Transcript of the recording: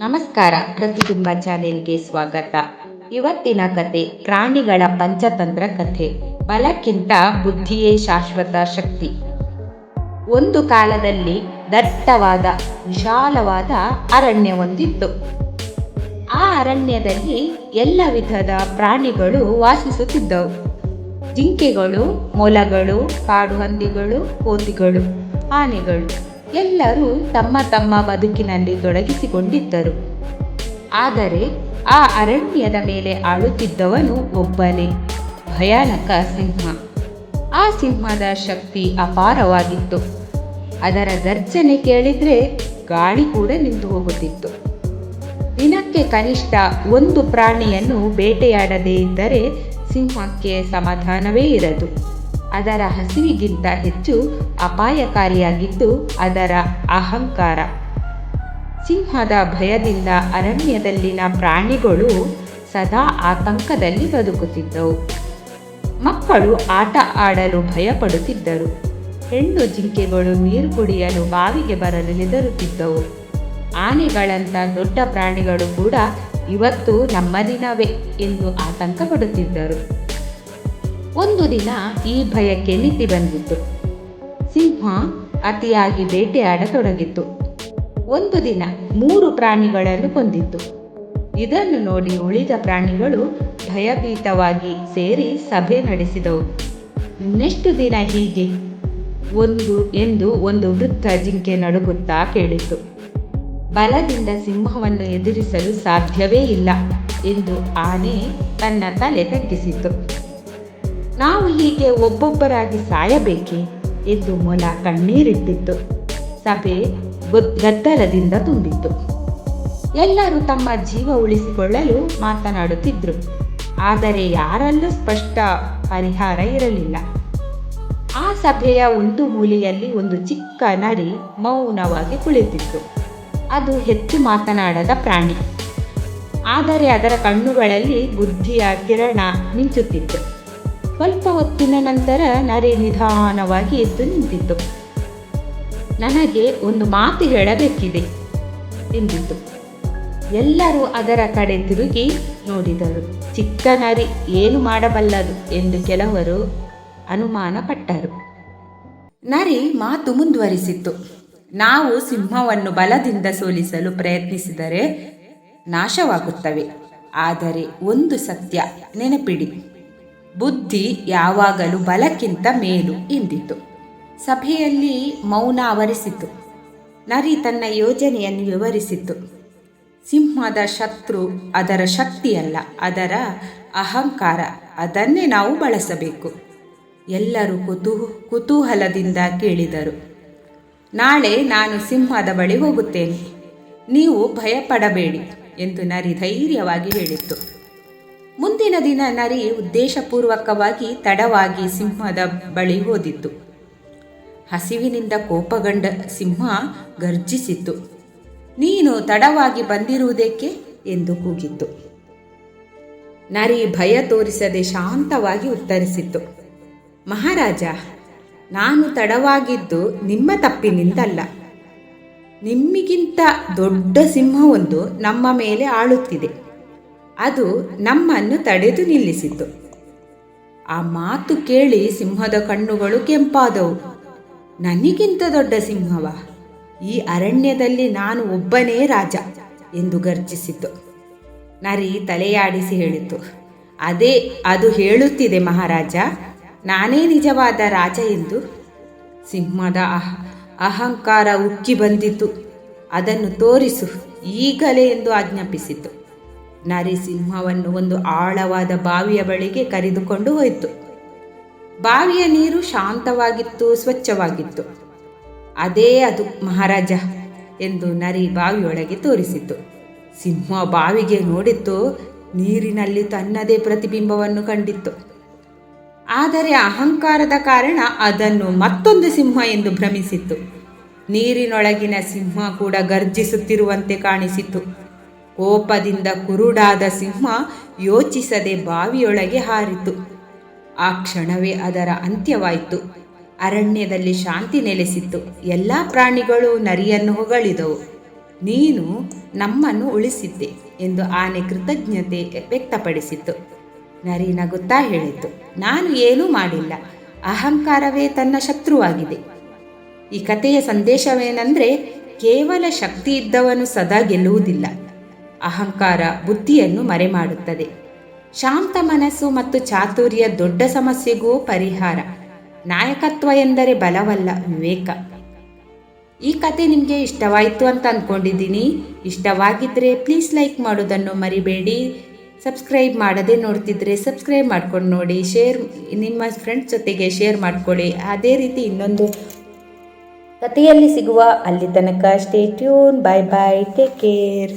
ನಮಸ್ಕಾರ. ಪ್ರತಿಬಿಂಬ ಚಾನೆಲ್ಗೆ ಸ್ವಾಗತ. ಇವತ್ತಿನ ಕತೆ ಪ್ರಾಣಿಗಳ ಪಂಚತಂತ್ರ ಕಥೆ. ಬಲಕ್ಕಿಂತ ಬುದ್ಧಿಯೇ ಶಾಶ್ವತ ಶಕ್ತಿ. ಒಂದು ಕಾಲದಲ್ಲಿ ದಟ್ಟವಾದ, ವಿಶಾಲವಾದ ಅರಣ್ಯ ಹೊಂದಿತ್ತು ಆ ಅರಣ್ಯದಲ್ಲಿ ಎಲ್ಲ ವಿಧದ ಪ್ರಾಣಿಗಳು ವಾಸಿಸುತ್ತಿದ್ದವು. ಜಿಂಕೆಗಳು, ಮೊಲಗಳು ಕಾಡು ಹಂದಿಗಳು ಕೋತಿಗಳು, ಆನೆಗಳು. ಎಲ್ಲರೂ ತಮ್ಮ ತಮ್ಮ ಬದುಕಿನಲ್ಲಿ ತೊಡಗಿಸಿಕೊಂಡಿದ್ದರು. ಆದರೆ ಆ ಅರಣ್ಯದ ಮೇಲೆ ಆಳುತ್ತಿದ್ದವನು ಒಬ್ಬನೇ, ಭಯಾನಕ ಸಿಂಹ. ಆ ಸಿಂಹದ ಶಕ್ತಿ ಅಪಾರವಾಗಿತ್ತು. ಅದರ ಗರ್ಜನೆ ಕೇಳಿದ್ರೆ ಗಾಳಿ ಕೂಡ ನಿಂತು ಹೋಗುತ್ತಿತ್ತು. ದಿನಕ್ಕೆ ಕನಿಷ್ಠ ಒಂದು ಪ್ರಾಣಿಯನ್ನು ಬೇಟೆಯಾಡದೇ ಇದ್ದರೆ ಸಿಂಹಕ್ಕೆ ಸಮಾಧಾನವೇ ಇರದು. ಅದರ ಹಸಿವಿಗಿಂತ ಹೆಚ್ಚು ಅಪಾಯಕಾರಿಯಾಗಿದ್ದು ಅದರ ಅಹಂಕಾರ. ಸಿಂಹದ ಭಯದಿಂದ ಅರಣ್ಯದಲ್ಲಿನ ಪ್ರಾಣಿಗಳು ಸದಾ ಆತಂಕದಲ್ಲಿ ಬದುಕುತ್ತಿದ್ದವು. ಮಕ್ಕಳು ಆಟ ಆಡಲು ಭಯಪಡುತ್ತಿದ್ದರು. ಹೆಣ್ಣು ಜಿಂಕೆಗಳು ನೀರು ಕುಡಿಯಲು ಬಾವಿಗೆ ಬರಲು ಹೆದರುತ್ತಿದ್ದವು. ಆನೆಗಳಂಥ ದೊಡ್ಡ ಪ್ರಾಣಿಗಳು ಕೂಡ ಇವತ್ತು ನಮ್ಮ ದಿನವೇ ಎಂದು ಆತಂಕ ಪಡುತ್ತಿದ್ದರು ಒಂದು ದಿನ ಈ ಭಯಕ್ಕೆ ಮಿತಿ ಬಂದಿತ್ತು. ಸಿಂಹ ಅತಿಯಾಗಿ ಬೇಟೆಯಾಡತೊಡಗಿತ್ತು. ಒಂದು ದಿನ ಮೂರು ಪ್ರಾಣಿಗಳನ್ನು ಕೊಂದಿತ್ತು ಇದನ್ನು ನೋಡಿ ಉಳಿದ ಪ್ರಾಣಿಗಳು ಭಯಭೀತವಾಗಿ ಸೇರಿ ಸಭೆ ನಡೆಸಿದವು. ಇನ್ನೆಷ್ಟು ದಿನ ಹೀಗೆ? ಒಂದು ಎಂದು ಒಂದು ವೃತ್ತ ಜಿಂಕೆ ನಡುಗುತ್ತಾ ಕೇಳಿತು ಬಲದಿಂದ ಸಿಂಹವನ್ನು ಎದುರಿಸಲು ಸಾಧ್ಯವೇ ಇಲ್ಲ ಎಂದು ಆನೆ ತನ್ನ ತಲೆ ತಗ್ಗಿಸಿತು ನಾವು ಹೀಗೆ ಒಬ್ಬೊಬ್ಬರಾಗಿ ಸಾಯಬೇಕೆ ಎಂದು ಮೊಲ ಕಣ್ಣೀರಿಟ್ಟಿತ್ತು. ಸಭೆ ಗದ್ದಲದಿಂದ ತುಂಬಿತ್ತು. ಎಲ್ಲರೂ ತಮ್ಮ ಜೀವ ಉಳಿಸಿಕೊಳ್ಳಲು ಮಾತನಾಡುತ್ತಿದ್ದರು ಆದರೆ ಯಾರಲ್ಲೂ ಸ್ಪಷ್ಟ ಪರಿಹಾರ ಇರಲಿಲ್ಲ. ಆ ಸಭೆಯ ಒಂದು ಮೂಲೆಯಲ್ಲಿ ಒಂದು ಚಿಕ್ಕ ನರಿ ಮೌನವಾಗಿ ಕುಳಿತಿತ್ತು. ಅದು ಹೆಚ್ಚು ಮಾತನಾಡದ ಪ್ರಾಣಿ. ಆದರೆ ಅದರ ಕಣ್ಣುಗಳಲ್ಲಿ ಬುದ್ಧಿಯ ಕಿರಣ ಮಿಂಚುತ್ತಿತ್ತು. ಸ್ವಲ್ಪ ಹೊತ್ತಿನ ನಂತರ ನರಿ ನಿಧಾನವಾಗಿ ಎದ್ದು ನಿಂತಿತ್ತು. ನನಗೆ ಒಂದು ಮಾತು ಹೇಳಬೇಕಿದೆ ಎಂದಿತು ಎಲ್ಲರೂ ಅದರ ಕಡೆ ತಿರುಗಿ ನೋಡಿದರು. ಚಿಕ್ಕ ನರಿ ಏನು ಮಾಡಬಲ್ಲದು ಎಂದು ಕೆಲವರು ಅನುಮಾನಪಟ್ಟರು. ನರಿ ಮಾತು ಮುಂದುವರಿಸಿತ್ತು. ನಾವು ಸಿಂಹವನ್ನು ಬಲದಿಂದ ಸೋಲಿಸಲು ಪ್ರಯತ್ನಿಸಿದರೆ ನಾಶವಾಗುತ್ತವೆ. ಆದರೆ ಒಂದು ಸತ್ಯ ನೆನಪಿಡಿ. ಬುದ್ಧಿ ಯಾವಾಗಲೂ ಬಲಕ್ಕಿಂತ ಮೇಲು ಎಂದಿತು. ಸಭೆಯಲ್ಲಿ ಮೌನ ಆವರಿಸಿತು. ನರಿ ತನ್ನ ಯೋಜನೆಯನ್ನು ವಿವರಿಸಿತು. ಸಿಂಹದ ಶತ್ರು ಅದರ ಶಕ್ತಿಯಲ್ಲ, ಅದರ ಅಹಂಕಾರ, ಅದನ್ನೇ ನಾವು ಬಳಸಬೇಕು. ಎಲ್ಲರೂ ಕುತೂ, ಕುತೂಹಲದಿಂದ ಕೇಳಿದರು. ನಾಳೆ ನಾನು ಸಿಂಹದ ಬಳಿ ಹೋಗುತ್ತೇನೆ. ನೀವು ಭಯಪಡಬೇಡಿ ಎಂದು ನರಿ ಧೈರ್ಯವಾಗಿ ಹೇಳಿತ್ತು. ಮುಂದಿನ ದಿನ ನರಿ ಉದ್ದೇಶಪೂರ್ವಕವಾಗಿ ತಡವಾಗಿ ಸಿಂಹದ ಬಳಿ ಹೋದಿತ್ತು. ಹಸಿವಿನಿಂದ ಕೋಪಗೊಂಡ ಸಿಂಹ ಗರ್ಜಿಸಿತು ನೀನು ತಡವಾಗಿ ಬಂದಿರುವುದೇಕೆ? ಎಂದು ಕೂಗಿತ್ತು. ನರಿ ಭಯ ತೋರಿಸದೆ ಶಾಂತವಾಗಿ ಉತ್ತರಿಸಿತು ಮಹಾರಾಜ, ನಾನು ತಡವಾಗಿದ್ದು ನಿಮ್ಮ ತಪ್ಪಿನಿಂದಲ್ಲ. ನಿಮ್ಮಿಗಿಂತ ದೊಡ್ಡ ಸಿಂಹವೊಂದು ನಮ್ಮ ಮೇಲೆ ಆಳುತ್ತಿದೆ. ಅದು ನಮ್ಮನ್ನು ತಡೆದು ನಿಲ್ಲಿಸಿತು. ಆ ಮಾತು ಕೇಳಿ ಸಿಂಹದ ಕಣ್ಣುಗಳು ಕೆಂಪಾದವು. ನನಗಿಂತ ದೊಡ್ಡ ಸಿಂಹವ? ಈ ಅರಣ್ಯದಲ್ಲಿ ನಾನು ಒಬ್ಬನೇ ರಾಜ ಎಂದು ಗರ್ಜಿಸಿತು. ನರಿ ತಲೆಯಾಡಿಸಿ ಹೇಳಿತು, ಅದೇ, ಅದು ಹೇಳುತ್ತಿದೆ ಮಹಾರಾಜ, ನಾನೇ ನಿಜವಾದ ರಾಜ ಎಂದು. ಸಿಂಹದ ಅಹ, ಅಹಂಕಾರ ಉಕ್ಕಿ ಬಂದಿತು. ಅದನ್ನು ತೋರಿಸು, ಈಗಲೇ ಎಂದು ಆಜ್ಞಾಪಿಸಿತು. ನರಿ ಸಿಂಹವನ್ನು ಒಂದು ಆಳವಾದ ಬಾವಿಯ ಬಳಿಗೆ ಕರೆದುಕೊಂಡು ಹೋಯಿತು. ಬಾವಿಯ ನೀರು ಶಾಂತವಾಗಿತ್ತು, ಸ್ವಚ್ಛವಾಗಿತ್ತು. ಅದೇ ಅದು ಮಹಾರಾಜ ಎಂದು ನರಿ ಬಾವಿಯೊಳಗೆ ತೋರಿಸಿತು. ಸಿಂಹ ಬಾವಿಗೆ ನೋಡಿತ್ತು ನೀರಿನಲ್ಲಿ ತನ್ನದೇ ಪ್ರತಿಬಿಂಬವನ್ನು ಕಂಡಿತ್ತು. ಆದರೆ ಅಹಂಕಾರದ ಕಾರಣ ಅದನ್ನು ಮತ್ತೊಂದು ಸಿಂಹ ಎಂದು ಭ್ರಮಿಸಿತ್ತು ನೀರಿನೊಳಗಿನ ಸಿಂಹ ಕೂಡ ಗರ್ಜಿಸುತ್ತಿರುವಂತೆ ಕಾಣಿಸಿತು. ಕೋಪದಿಂದ ಕುರುಡಾದ ಸಿಂಹ ಯೋಚಿಸದೆ ಬಾವಿಯೊಳಗೆ ಹಾರಿತು. ಆ ಕ್ಷಣವೇ ಅದರ ಅಂತ್ಯವಾಯಿತು. ಅರಣ್ಯದಲ್ಲಿ ಶಾಂತಿ ನೆಲೆಸಿತ್ತು. ಎಲ್ಲ ಪ್ರಾಣಿಗಳು ನರಿಯನ್ನು ಹೊಗಳಿದವು. ನೀನು ನಮ್ಮನ್ನು ಉಳಿಸಿದ್ದೆ ಎಂದು ಆನೆ ಕೃತಜ್ಞತೆ ವ್ಯಕ್ತಪಡಿಸಿತು ನರಿ ನಗುತ್ತಾ ಹೇಳಿತು, ನಾನು ಏನೂ ಮಾಡಿಲ್ಲ. ಅಹಂಕಾರವೇ ತನ್ನ ಶತ್ರುವಾಗಿದೆ. ಈ ಕಥೆಯ ಸಂದೇಶವೇನೆಂದರೆ ಕೇವಲ ಶಕ್ತಿ ಇದ್ದವನು ಸದಾ ಗೆಲ್ಲುವುದಿಲ್ಲ. ಅಹಂಕಾರ ಬುದ್ಧಿಯನ್ನು ಮರೆಮಾಡುತ್ತದೆ. ಶಾಂತ ಮನಸ್ಸು ಮತ್ತು ಚಾತುರ್ಯ ದೊಡ್ಡ ಸಮಸ್ಯೆಗೂ ಪರಿಹಾರ. ನಾಯಕತ್ವ ಎಂದರೆ ಬಲವಲ್ಲ, ವಿವೇಕ. ಈ ಕತೆ ನಿಮಗೆ ಇಷ್ಟವಾಯಿತು ಅಂತ ಅಂದ್ಕೊಂಡಿದ್ದೀನಿ ಇಷ್ಟವಾಗಿದ್ದರೆ ಪ್ಲೀಸ್ ಲೈಕ್ ಮಾಡೋದನ್ನು ಮರಿಬೇಡಿ. ಸಬ್ಸ್ಕ್ರೈಬ್ ಮಾಡದೆ ನೋಡ್ತಿದ್ರೆ ಸಬ್ಸ್ಕ್ರೈಬ್ ಮಾಡ್ಕೊಂಡು ನೋಡಿ. ಶೇರ್ ನಿಮ್ಮ ಫ್ರೆಂಡ್ಸ್ ಜೊತೆಗೆ ಶೇರ್ ಮಾಡ್ಕೊಳ್ಳಿ. ಅದೇ ರೀತಿ ಇನ್ನೊಂದು ಕಥೆಯಲ್ಲಿ ಸಿಗುವ ಅಲ್ಲಿ ತನಕ stay tune bye bye take care